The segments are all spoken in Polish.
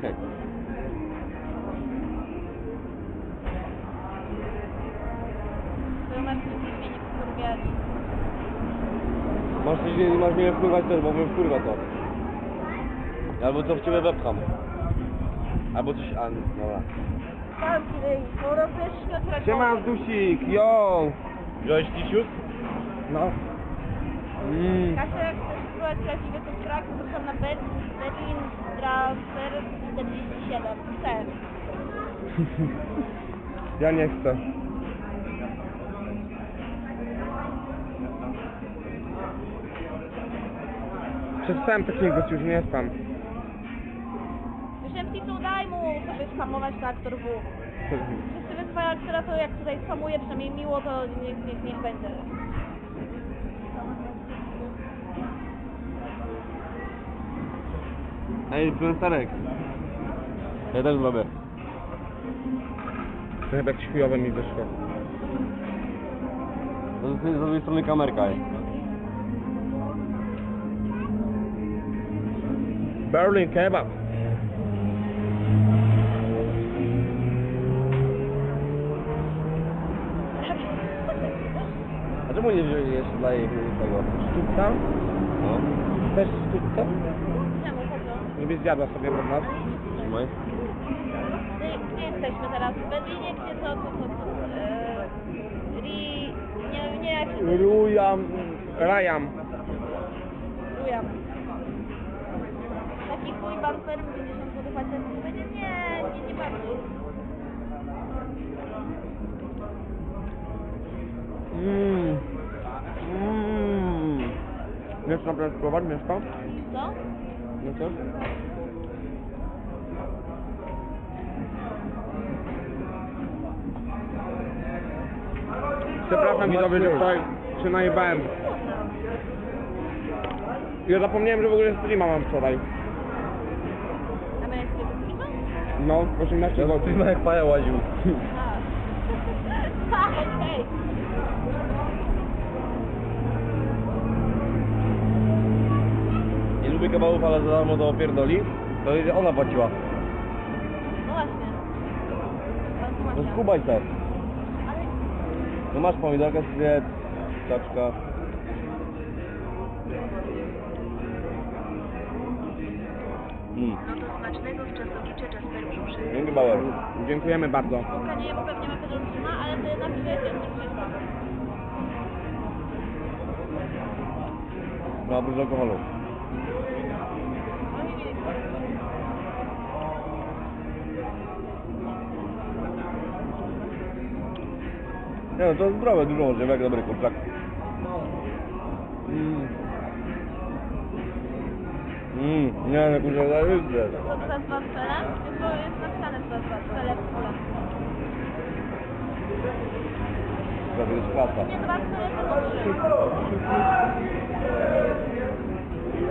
To masz mnie nie wkurwiać. Masz, coś- masz mnie wpływać też, bo mnie wpływa to. Albo co w ciebie wepcham. Albo coś... A, dobra. Tak, bo robisz Piotrek. Siema Dusik, yo! Wziąłeś kisius? No. Mm. Kasia, spróbować prawdziwy to na Ber- Berlin Strasser 47. Chcę. Ja nie chcę. Przestałem takiego już nie spam. MC daj mu sobie spamować na aktor W. Wszyscy wyzwają aktora, to jak tutaj spamuje, przynajmniej miło, to niech, niech, niech będzie. Ej, influencerek. Ja też zrobię. To chyba jakieś chujowe mi wyszło. To z z drugiej strony kamerka jest. Berlin kebab. A czemu nie wziąłeś jeszcze dla jej tego? Sztuka? No. Też sztuka? Czemu? Żeby zjadła sobie od nas. Trzymaj. Gdzie, jesteśmy teraz? W Berlinie, gdzie co, co, co, co? Eee, Ri... Nie, nie, jak się to... Rujam. Rajam. Rujam. Taki chuj bumper, 50 zł facet, będzie nie, nie, nie bardziej. Mmm. Mmm. Wiesz naprawdę spróbować mięsko? Co? No co? Przepraszam widzowie, że wczoraj się najebałem. Ja zapomniałem, że w ogóle streama mam wczoraj. Amerykańskiego streama? No, 18 zł. Ty jak paja łaził. A. Okej. Lubię kebabów, ale za darmo to opierdoli. To ona płaciła. No właśnie. No ja. skubaj se. Ale No masz pomidorkę, zjedz, kaczka. Mm. No to smacznego w czasowicze Jasper brzuszy. Dzięki Bauer. Dziękujemy bardzo. Łuka nie, bo pewnie ma pedał trzyma, ale napisałeś, że nie trzyma. Ma dużo alkoholu. Nie, no, to zdrowe, dużo jak dobry kurczak. Mm. Mmm, nie no kurczak, zajebiste. To teraz dwa cele? To jest napisane dwa cele w ogóle. To jest klasa. Nie, dwa cele to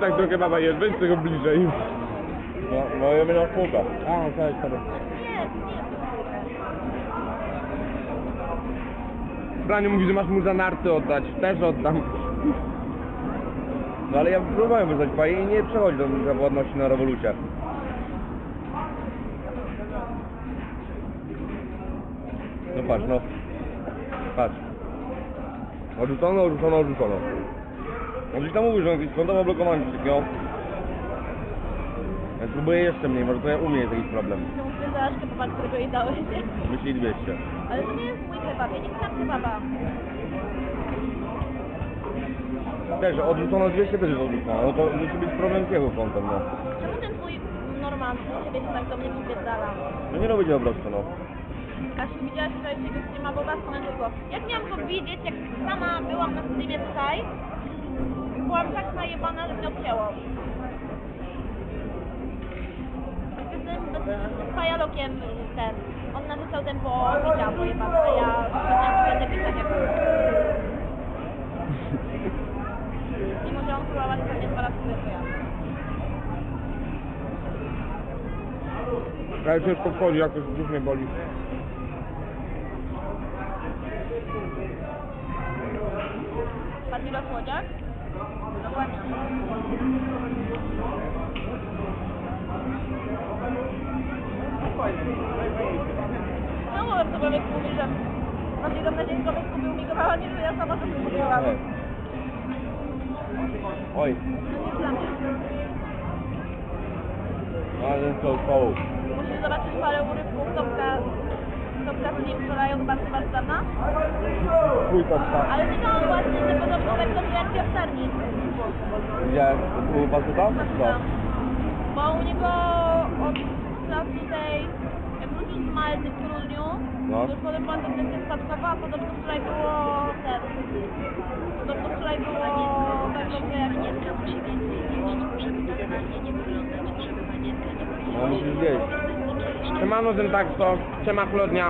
tak do kebaba jest, weź tego bliżej. No, no jemy na spółka. A. Nie, nie. Braniu mówi, że masz mu za narty oddać. Też oddam. No ale ja próbowałem wyznać paję i nie przechodzi do zawodności na rewolucję. No patrz, no. Patrz. Odrzucono, odrzucono, odrzucono. On gdzieś tam mówi, że on ma blokowane czy takiego. Ja spróbuję jeszcze mniej, może to ja u mnie jest jakiś problem. To mu spędzałaś kebaba, którego jej dałeś. Myśli 200. Ale to nie jest mój kebab, ja nie chcę kebaba. Też, odrzucono 200 też jest odrzucono. No to musi być problem z jego kontem, no. Czemu ten twój normalny, ciebie się tak do mnie przypierdala. No nie robicie po prostu, no. Kasiu, widziałaś wczorajszego streama, bo was długo. Jak miałam to widzieć, jak sama byłam na streamie tutaj, byłam tak najebana, że mnie odcięło. Z pajalokiem ten, on narzucał tempo bicia pojebane, a ja nie będę pisać jak... Mimo, że on próbował pewnie dwa razy tyle, co ja. Już ciężko wchodzi, jak już brzuch mnie boli. Padilla Słodziak? Dokładnie. No może cokolwiek mówi, że bardziej do mnie dziecko kupił mikrofon, niż ja sama sobie kupiłam. Oj, To nie jest dla mnie. ale to koło. Musisz zobaczyć parę urywków Topka, Topka Slim wczoraj od bardzo, bardzo dawna. Chuj to. Ale widziałam właśnie, że podobno dobrze jak piosenni. Widziałeś u Basuta? No. Bo u niego od czasu tej, wrócił z Malty w grudniu, No. już potem była tendencja spadkowa, a podobno wczoraj było ten, podobno wczoraj było tak dobrze jak nie. Panienka musi więcej jeść, żeby normalnie nie wyglądać, żeby panienka nie No musisz zjeść. Siemano, tak siema chlodnia.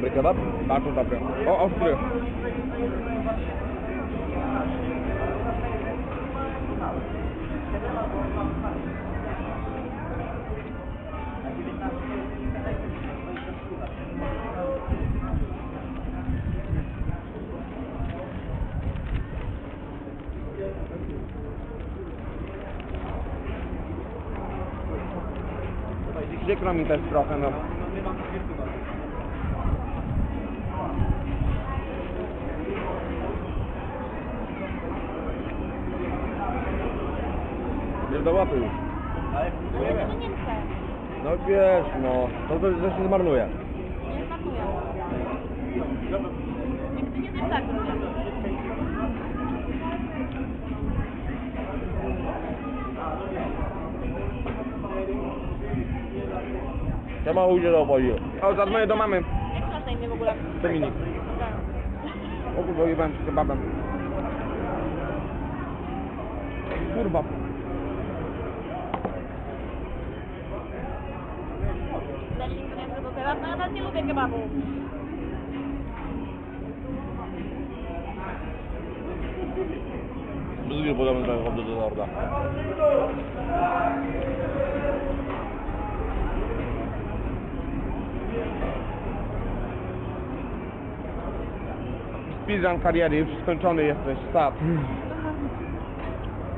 Dobry kebab? Bardzo dobre. O, ostry. Przykro mi też trochę, no. Bierz do łapy już. Ale ja tego nie chcę, No wiesz, no. To że się zmarnuje. nie smakuje. Nigdy nie zjem tak ludzie. Ja mam ujdzie do obojga. O, zadzwonię do mamy. Jak masz na imię w ogóle? Dominik. Tak. O kurwa, jebałem się kebabem. Kurwa. Też no ja nawet nie lubię kebabu. Drugi podamy ten hot do Lorda. Speedrun kariery, już skończony jesteś, start.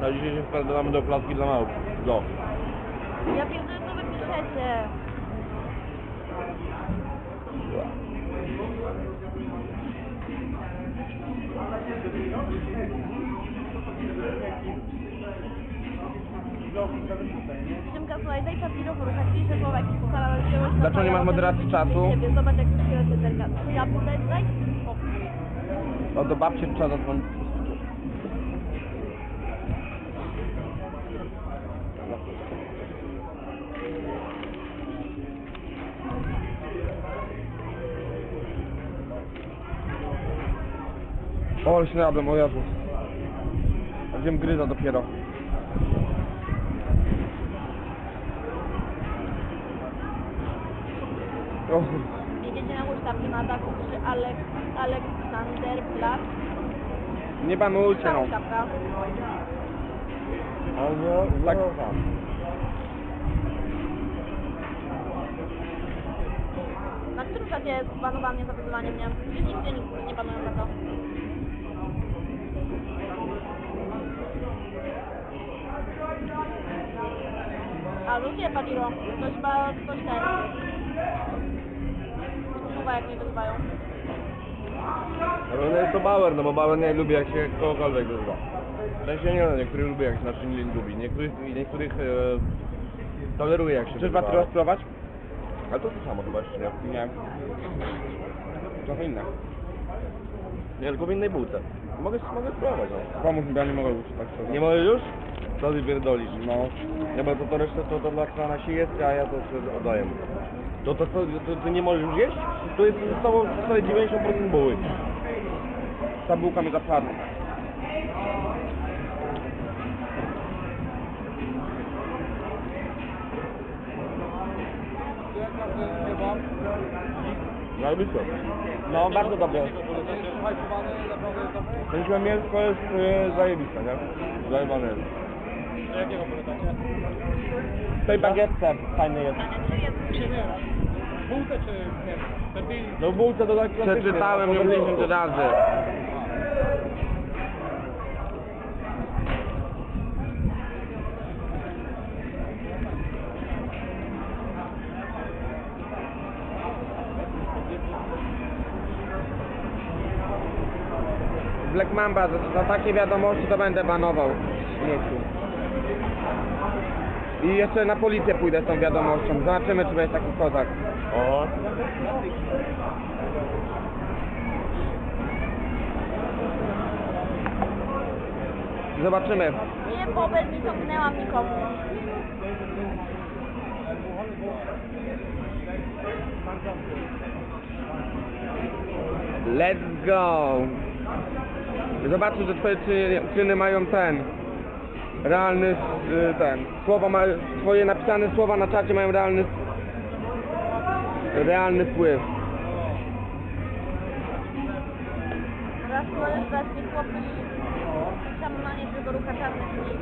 Na dzisiaj się wkładamy do klatki dla małp. Go. Ja pierdolę, co wy piszecie. Szymka, słuchaj, daj tak. Dlaczego nie masz moderacji czasu? Ciebie, Zobacz, jak się ja budę, daj. O, do babci trzeba zadzwonić. O, najadłem, o Jezu. Wiem gryza dopiero. O, Jedziecie na huśtawki na dachu przy Alek, Aleksander Black. nie banujcie no. huśtawka. A nie, Tak. Na którym czacie jest banowanie za wyzywanie mnie? Nigdzie nikt nie banują za to. A, ludzie Padiro. Ktoś chyba, ktoś ten. Chyba jak mnie wyzywają. Ale no jest to Bauer, no bo Bauer nie lubi jak się kogokolwiek używa. W sensie nie no, niektórych lubi jak się na czym nie lubi, niektórych, niektórych e, toleruje jak się Chcesz używa. Batryla spróbować? Ale to to samo chyba jeszcze, nie? Nie. Trochę inne. Nie, tylko w innej bułce. Mogę, mogę spróbować, no. Pomóż mi, ja nie mogę już tak szczerze. Nie możesz już? Co ty pierdolisz? No. Nie, bo to, to resztę to, to dla Krana się jest, a ja to sobie oddaję. To, to, to, to ty nie możesz już jeść? To jest zostało w zasadzie 90% buły. Ta bułka mi zapadła. Najbliższe. No, bardzo dobre. Myślę, mięsko jest e, zajebiste, nie? Zajebane jest. W tej bagietce fajny jest. Co ja przeczytałam? No w bułce to tak klasycznie. Przeczytałem no, ją po 10 prostu. razy. Black Mamba, za, za takie wiadomości to będę banował śmieci. I jeszcze na policję pójdę z tą wiadomością. Zobaczymy, czy będzie taki kozak. Oho. Zobaczymy. Nie, Bobel nie ciągnęłam nikomu. Let's go! Zobaczę, że twoje czyny, czyny mają ten realny y, ten słowa ma, twoje napisane słowa na czacie mają realny realny wpływ. Raz możesz dać mi chłopi tam na niezłego rucha czarnych dni.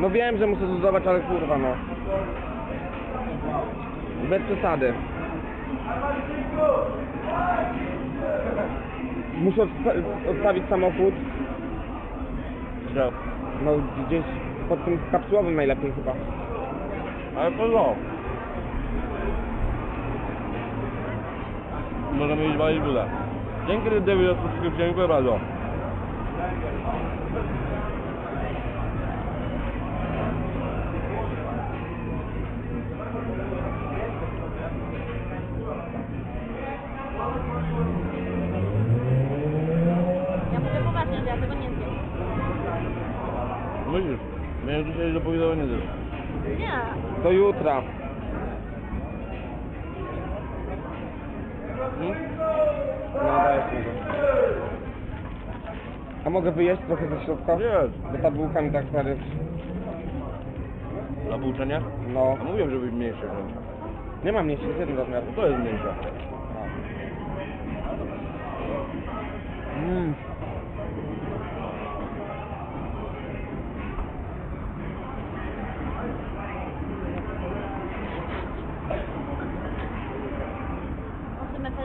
No wiem, że muszę zluzować, ale kurwa no. Bez przesady. Muszę odsta- odstawić samochód. Że. No gdzieś pod tym kapsułowym najlepiej chyba. Ale to no. Możemy iść walić budę. Dzięki David za subskrypcję, dziękuję bardzo. Miałem dzisiaj do powiedzenia też. Nie. Do jutra. Hmm? No dajesz mi go. A mogę wyjeść trochę ze środka? Jest. Bo ta bułka mi tak stary... Na bułce nie? No. A mówiłem, żeby mniejsze. że- Nie mam mniejszy, jest jeden rozmiar. To jest mniejsza. Mm.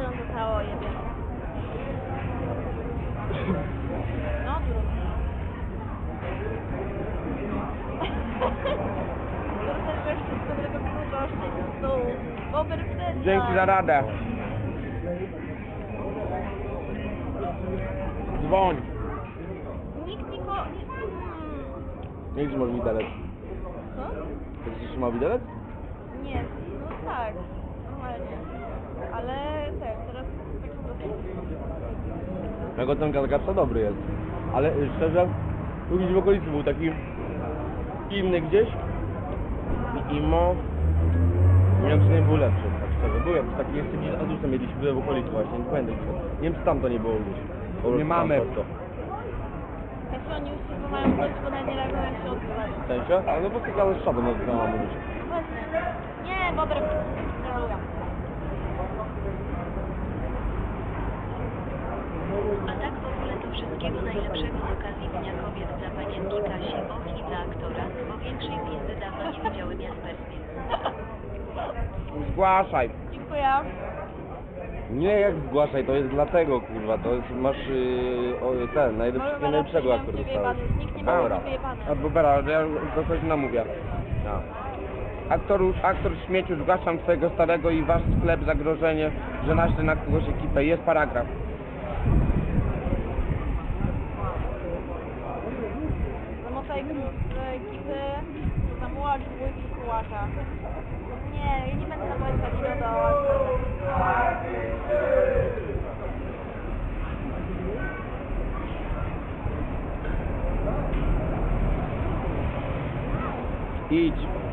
Zostało. No trudno. Stół. Bober wstyd. Dzięki za radę. Dzwoń. Nikt nikogo... Hmm. Jak trzymasz widelec? Co? Jak trzyma widelec? Nie, no tak, normalnie. Ale tak, teraz tak po prostu. Ocenka taka to dobry jest. Ale y, szczerze, tu gdzieś w okolicy był taki inny gdzieś i imo miał przynajmniej był lepszy, tak szczerze. Był jakiś taki jeszcze gdzieś z Adusem mieliśmy w okolicy właśnie, nie pamiętam gdzie. Nie wiem czy tam to nie było gdzieś. Po prostu tam mamy. prosto. Jeśli oni już się mają dość, bo nawet nie reagują jak się odbywać. W sensie? Ale no bo ty gadałeś z szabą, no to mam mówić. Właśnie. Nie, Bober, troluję. A tak w ogóle to wszystkiego najlepszego z okazji Dnia Kobiet dla panienki Kasi Och i dla aktora, bo większej pizdy dawno nie. Zgłaszaj. Dziękuję. Nie jak zgłaszaj, to jest dlatego kurwa, to jest, masz yy, o, ten, najlepszy, Mamy najlepszego aktor nie dostałeś. wyjebany, nikt nie ma Dobra. A ja do coś namówię. Ja. aktoru, aktor śmieciu, zgłaszam twojego starego i wasz sklep zagrożenie, że naślę na kogoś ekipę. Jest paragraf. Z ekipy, zamułacz dwójki kułacza. Nie, ja nie będę nadawać takiego do Idź.